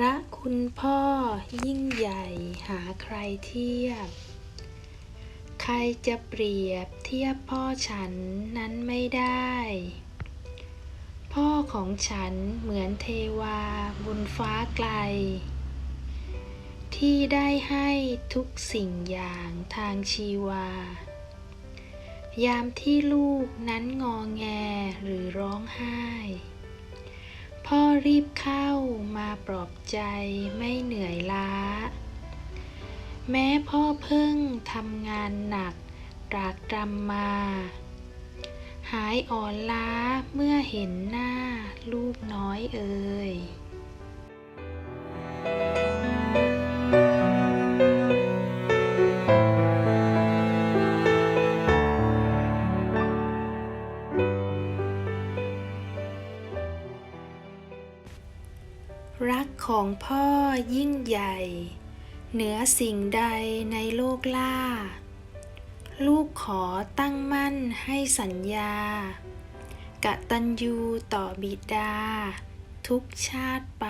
พระคุณพ่อยิ่งใหญ่หาใครเทียบ ใครจะเปรียบเทียบพ่อฉันนั้นไม่ได้ พ่อของฉันเหมือนเทวาบนฟ้าไกล ที่ได้ให้ทุกสิ่งอย่างทางชีวา ยามที่ลูกนั้นงอแงหรือร้องไห้ พ่อรีบเข้ามาปลอบใจไม่เหนื่อยล้า แม้พ่อเพิ่งทำงานหนักตรากตรำมา หายอ่อนล้าเมื่อเห็นหน้าลูกน้อยเอ่ย รักของพ่อยิ่งใหญ่ เหนือสิ่งใดในโลกล่า ลูกขอตั้งมั่นให้สัญญากะตัญญูต่อบิดา ทุกชาติไป